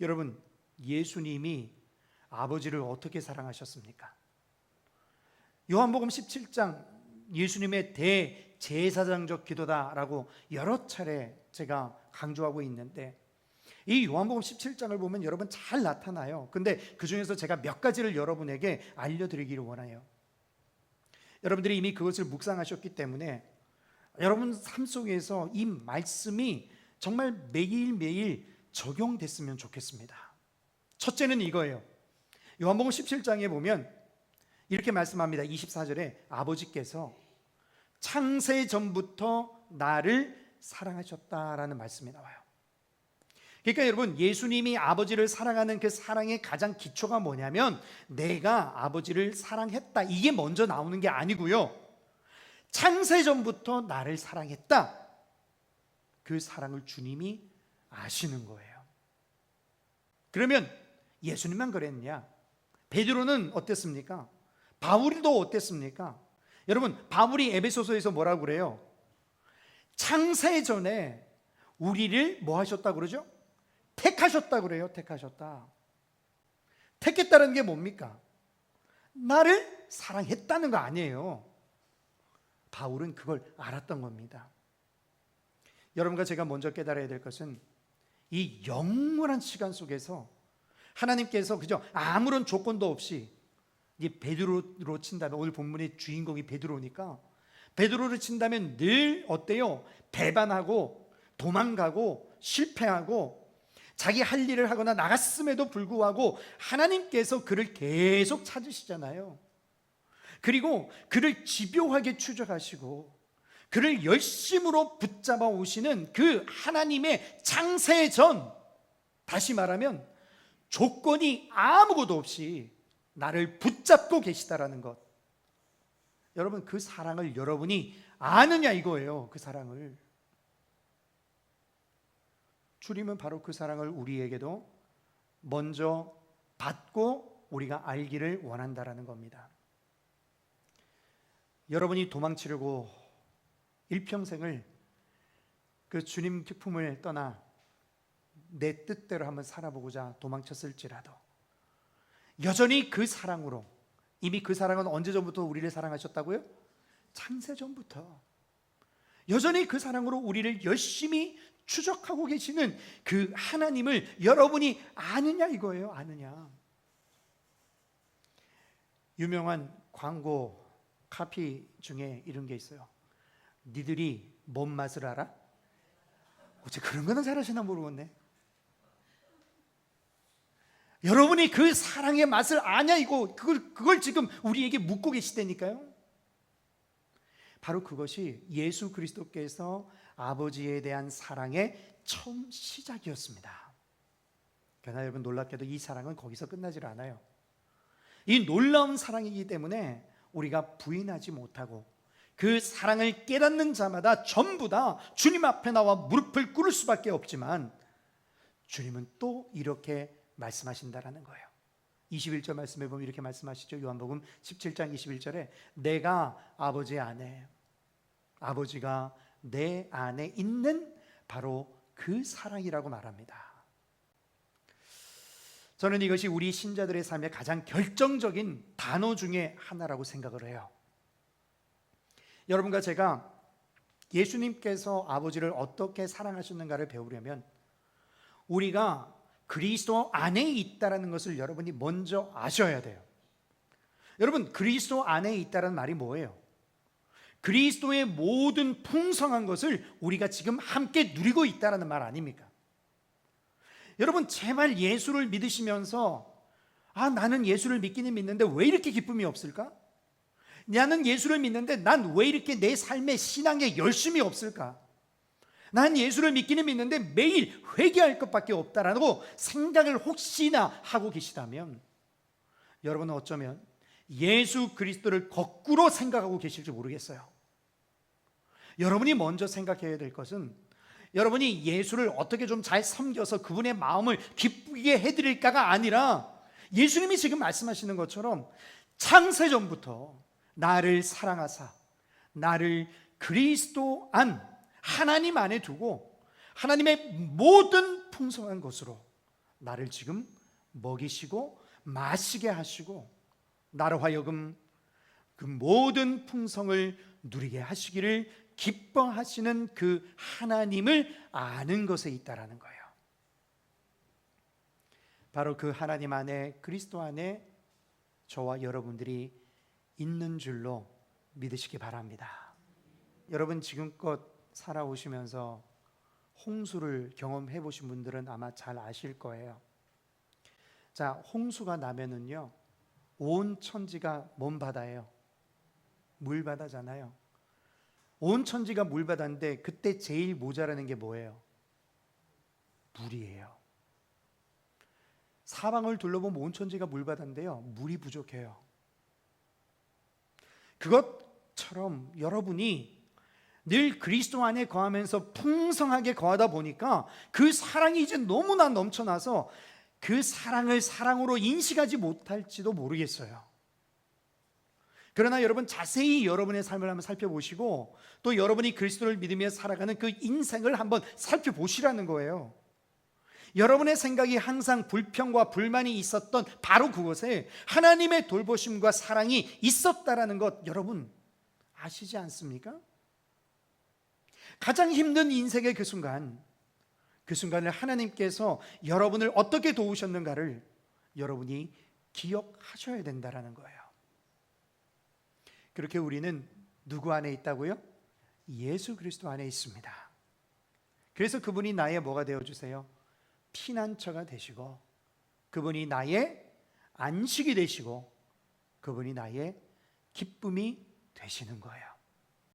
여러분, 예수님이 아버지를 어떻게 사랑하셨습니까? 요한복음 17장 예수님의 대제사장적 기도다라고 여러 차례 제가 강조하고 있는데 이 요한복음 17장을 보면 여러분 잘 나타나요. 근데 그 중에서 제가 몇 가지를 여러분에게 알려드리기를 원해요. 여러분들이 이미 그것을 묵상하셨기 때문에 여러분 삶 속에서 이 말씀이 정말 매일매일 적용됐으면 좋겠습니다. 첫째는 이거예요. 요한복음 17장에 보면 이렇게 말씀합니다. 24절에 아버지께서 창세 전부터 나를 사랑하셨다라는 말씀이 나와요. 그러니까 여러분 예수님이 아버지를 사랑하는 그 사랑의 가장 기초가 뭐냐면 내가 아버지를 사랑했다 이게 먼저 나오는 게 아니고요. 창세 전부터 나를 사랑했다. 그 사랑을 주님이 아시는 거예요. 그러면 예수님만 그랬냐? 베드로는 어땠습니까? 바울도 어땠습니까? 여러분, 바울이 에베소서에서 뭐라고 그래요? 창세 전에 우리를 뭐 하셨다 그러죠? 택하셨다 그래요. 택하셨다. 택했다는 게 뭡니까? 나를 사랑했다는 거 아니에요. 바울은 그걸 알았던 겁니다. 여러분과 제가 먼저 깨달아야 될 것은 이 영원한 시간 속에서 하나님께서 그죠 아무런 조건도 없이 이 베드로로 친다면 오늘 본문의 주인공이 베드로니까 베드로를 친다면 늘 어때요? 배반하고 도망가고 실패하고 자기 할 일을 하거나 나갔음에도 불구하고 하나님께서 그를 계속 찾으시잖아요. 그리고 그를 집요하게 추적하시고 그를 열심으로 붙잡아 오시는 그 하나님의 창세 전 다시 말하면 조건이 아무것도 없이 나를 붙잡고 계시다라는 것. 여러분 그 사랑을 여러분이 아느냐 이거예요. 그 사랑을. 주님은 바로 그 사랑을 우리에게도 먼저 받고 우리가 알기를 원한다라는 겁니다. 여러분이 도망치려고 일평생을 그 주님 특품을 떠나 내 뜻대로 한번 살아보고자 도망쳤을지라도 여전히 그 사랑으로 이미 그 사랑은 언제 전부터 우리를 사랑하셨다고요? 창세 전부터 여전히 그 사랑으로 우리를 열심히 추적하고 계시는 그 하나님을 여러분이 아느냐 이거예요. 아느냐. 유명한 광고 카피 중에 이런 게 있어요. 니들이 뭔 맛을 알아? 어째 그런 거는 잘하시나 모르겠네. 여러분이 그 사랑의 맛을 아냐 이거 그걸 그걸 지금 우리에게 묻고 계시다니까요. 바로 그것이 예수 그리스도께서 아버지에 대한 사랑의 처음 시작이었습니다. 그러나 여러분 놀랍게도 이 사랑은 거기서 끝나질 않아요. 이 놀라운 사랑이기 때문에 우리가 부인하지 못하고 그 사랑을 깨닫는 자마다 전부 다 주님 앞에 나와 무릎을 꿇을 수밖에 없지만 주님은 또 이렇게 말씀하신다라는 거예요. 21절 말씀에 보면 이렇게 말씀하시죠. 요한복음 17장 21절에 내가 아버지 안에 아버지가 내 안에 있는 바로 그 사랑이라고 말합니다. 저는 이것이 우리 신자들의 삶의 가장 결정적인 단어 중에 하나라고 생각을 해요. 여러분과 제가 예수님께서 아버지를 어떻게 사랑하셨는가를 배우려면 우리가 그리스도 안에 있다라는 것을 여러분이 먼저 아셔야 돼요. 여러분 그리스도 안에 있다라는 말이 뭐예요? 그리스도의 모든 풍성한 것을 우리가 지금 함께 누리고 있다라는 말 아닙니까? 여러분 제발 예수를 믿으시면서 아 나는 예수를 믿기는 믿는데 왜 이렇게 기쁨이 없을까? 나는 예수를 믿는데 난 왜 이렇게 내 삶의 신앙에 열심이 없을까? 난 예수를 믿기는 믿는데 매일 회개할 것밖에 없다라고 생각을 혹시나 하고 계시다면 여러분은 어쩌면 예수 그리스도를 거꾸로 생각하고 계실지 모르겠어요. 여러분이 먼저 생각해야 될 것은 여러분이 예수를 어떻게 좀 잘 섬겨서 그분의 마음을 기쁘게 해드릴까가 아니라 예수님이 지금 말씀하시는 것처럼 창세 전부터 나를 사랑하사 나를 그리스도 안 하나님 안에 두고 하나님의 모든 풍성한 것으로 나를 지금 먹이시고 마시게 하시고 나로 하여금 그 모든 풍성을 누리게 하시기를 기뻐하시는 그 하나님을 아는 것에 있다라는 거예요. 바로 그 하나님 안에 그리스도 안에 저와 여러분들이 있는 줄로 믿으시기 바랍니다. 여러분 지금껏 살아오시면서 홍수를 경험해 보신 분들은 아마 잘 아실 거예요. 자, 홍수가 나면은요. 온 천지가 먼 바다예요. 물바다잖아요. 온 천지가 물바다인데 그때 제일 모자라는 게 뭐예요? 물이에요. 사방을 둘러보면 온 천지가 물바다인데요. 물이 부족해요. 그것처럼 여러분이 늘 그리스도 안에 거하면서 풍성하게 거하다 보니까 그 사랑이 이제 너무나 넘쳐나서 그 사랑을 사랑으로 인식하지 못할지도 모르겠어요. 그러나 여러분 자세히 여러분의 삶을 한번 살펴보시고 또 여러분이 그리스도를 믿으며 살아가는 그 인생을 한번 살펴보시라는 거예요. 여러분의 생각이 항상 불평과 불만이 있었던 바로 그곳에 하나님의 돌보심과 사랑이 있었다라는 것 여러분 아시지 않습니까? 가장 힘든 인생의 그 순간 그 순간을 하나님께서 여러분을 어떻게 도우셨는가를 여러분이 기억하셔야 된다라는 거예요. 그렇게 우리는 누구 안에 있다고요? 예수 그리스도 안에 있습니다. 그래서 그분이 나의 뭐가 되어 주세요? 피난처가 되시고 그분이 나의 안식이 되시고 그분이 나의 기쁨이 되시는 거예요.